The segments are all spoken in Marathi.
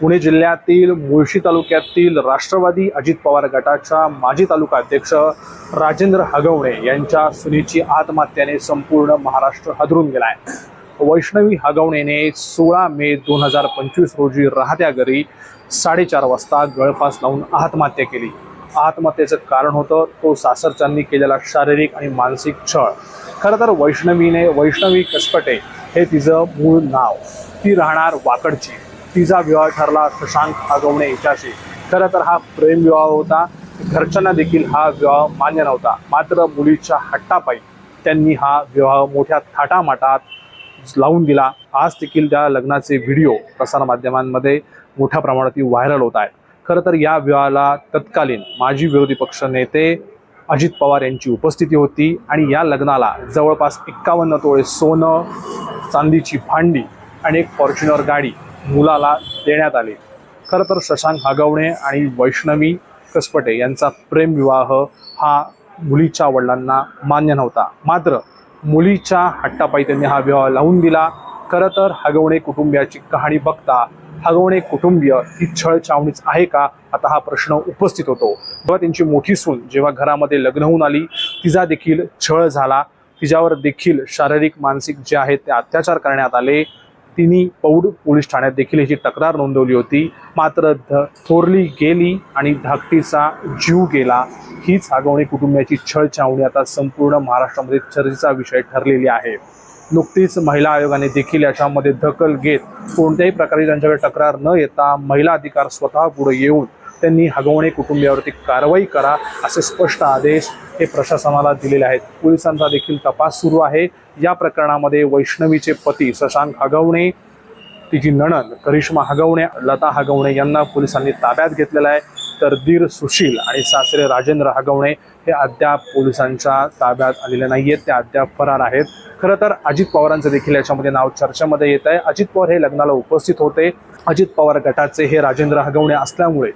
पुणे जिल्ह्यातील मुळशी तालुक्यातील राष्ट्रवादी अजित पवार गटाच्या माजी तालुका अध्यक्ष राजेंद्र हगवणे यांच्या सुनेची आत्महत्याने संपूर्ण महाराष्ट्र हादरून गेलाय. वैष्णवी हगवणेने सोळा मे दोन हजार पंचवीस रोजी राहत्या घरी साडेचार वाजता गळफास लावून आत्महत्या केली. आत्महत्येचं कारण होतं तो सासरच्यांनी केलेला शारीरिक आणि मानसिक छळ. खरं तर वैष्णवीने वैष्णवी कसपटे हे तिचं मूळ नाव. ती राहणार वाकडची. तिचा विवाह ठरला शशांक आगवणे हिच्याशी खरं तर हा प्रेम विवाह होता. घरच्यांना देखील हा विवाह मान्य नव्हता. मात्र मुलीच्या हट्टापायी त्यांनी हा विवाह मोठ्या थाटामाटात लावून दिला. आज देखील त्या लग्नाचे व्हिडिओ प्रसारमाध्यमांमध्ये मोठ्या प्रमाणात ती व्हायरल होत आहेत. खरं तर या विवाहाला तत्कालीन माजी विरोधी पक्ष नेते अजित पवार यांची उपस्थिती होती आणि या लग्नाला जवळपास एक्कावन्न तोळे सोनं चांदीची भांडी आणि एक फॉर्च्युनर गाडी मुलाला देण्यात आले. खरं तर शशांक हागवणे आणि वैष्णवी कसपटे यांचा प्रेमविवाह हा मुलीच्या वडिलांना मान्य नव्हता. मात्र मुलीच्या हट्टापायी त्यांनी हा विवाह लावून दिला. खरं तर हगवणे कुटुंबियाची कहाणी बघता हगवणे कुटुंबीय ही छळ छावणीच आहे का? आता हा प्रश्न उपस्थित होतो. जेव्हा त्यांची मोठी सून जेव्हा घरामध्ये लग्न होऊन आली तिचा देखील छळ झाला. तिच्यावर देखील शारीरिक मानसिक जे आहेत ते अत्याचार करण्यात आले. तिने पौड पोलीस ठाण्यात देखील याची तक्रार नोंदवली होती. मात्र ध थोरली गेली आणि धाकटीचा जीव गेला. हीच आगवणी कुटुंबियाची छळछावणी आता संपूर्ण महाराष्ट्रामध्ये चर्चेचा विषय ठरलेली आहे. नुकतीच महिला आयोगाने देखील याच्यामध्ये दखल घेत कोणत्याही प्रकारे त्यांच्याकडे तक्रार न येता महिला अधिकार स्वतः पुढे येऊन त्यांनी हगवणे कुटुंबियावरती कारवाई करा असे स्पष्ट आदेश हे प्रशासनाला दिलेले आहेत. पोलिसांचा देखील तपास सुरू आहे. या प्रकरणामध्ये वैष्णवीचे पती शशांक हगवणे तिची नणन करिश्मा हगवणे लता हगवणे यांना पोलिसांनी ताब्यात घेतलेला आहे. तर दीर सुशील आणि सासरे राजेंद्र हागवणे हे अद्याप पोलिसांच्या ताब्यात आलेले नाही आहेत ते अद्याप फरार आहेत. खरं तर अजित पवारांचं देखील याच्यामध्ये नाव चर्चेमध्ये येत आहे. अजित पवार हे लग्नाला उपस्थित होते. अजित पवार गटाचे हे राजेंद्र हगवणे असल्यामुळे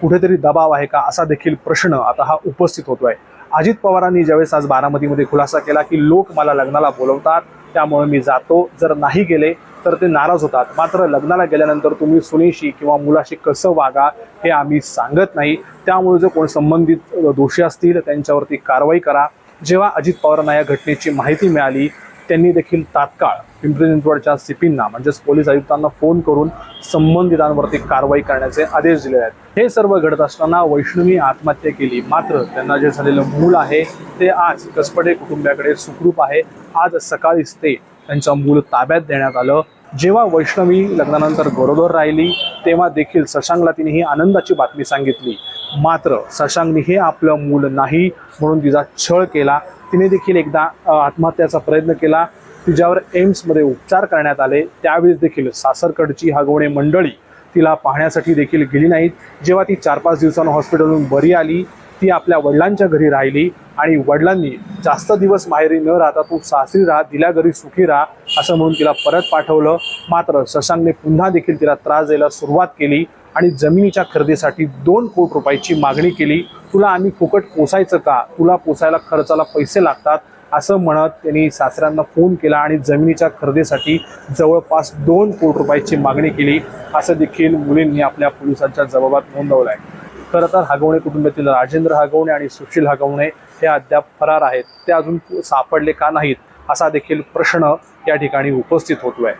कुठेतरी दबाव आहे का असा देखील प्रश्न आता हा उपस्थित होतोय. अजित पवारांनी ज्यावेळेस आज बारामतीमध्ये खुलासा केला की लोक मला लग्नाला बोलवतात त्यामुळे मी जातो. जर नाही गेले तर ते नाराज होतात. मात्र लग्नाला गेल्यानंतर तुम्ही सुनेशी किंवा मुलाशी कसं वागा हे आम्ही सांगत नाही. त्यामुळे जर कोण संबंधित दोषी असतील त्यांच्यावरती कारवाई करा. जेव्हा अजित पवारांना या घटनेची माहिती मिळाली त्यांनी देखील तात्काळ पिंपरी चिंचवडच्या सीपींना म्हणजेच पोलीस आयुक्तांना फोन करून संबंधितांवरती कारवाई करण्याचे आदेश दिले आहेत. हे सर्व घडत असताना वैष्णवी आत्महत्या केली. मात्र त्यांना जे झालेलं मूल आहे ते आज कसपडे कुटुंबाकडे सुखरूप आहे. आज सकाळीच ते त्यांचा मूल ताब्यात देण्यात आलं. जेव्हा वैष्णवी लग्नानंतर गरोदर राहिली तेव्हा देखील सशांगला तिने ही आनंदाची बातमी सांगितली. मात्र सशांगने हे आपलं मूल नाही म्हणून तिचा छळ केला. तिने देखील एकदा आत्महत्याचा प्रयत्न केला. तिच्यावर एम्समध्ये उपचार करण्यात आले. त्यावेळेस देखील सासरकडची हगवणे मंडळी तिला पाहण्यासाठी देखील गेली नाहीत. जेव्हा ती चार पाच दिवसांना हॉस्पिटलहून बरी आली ती आपल्या वडिलांच्या घरी राहिली आणि वडिलांनी जास्त दिवस माहेरी न राहता तू सासरी राहा दिल्या घरी सुखी राहा असं म्हणून तिला परत पाठवलं. मात्र शशांकने पुन्हा देखील तिला त्रास द्यायला सुरुवात केली आणि जमिनीच्या खरेदीसाठी दोन कोटी रुपयाची मागणी केली. तुला आम्ही फुकट पोसायचं का? तुला पोसायला खर्चाला पैसे लागतात असं म्हणत त्यांनी सासऱ्यांना फोन केला आणि जमिनीच्या खरेदीसाठी जवळपास दोन कोटी रुपयाची मागणी केली. असं देखील मुलींनी आपल्या पोलिसांच्या जबाबात नोंदवलं आहे खरं तर हागवणे कुटुंबातील राजेंद्र हागवणे आणि सुशील हागवणे हे अद्याप फरार आहेत. ते अजून सापडले का नाहीत असा देखील प्रश्न या ठिकाणी उपस्थित होतोय.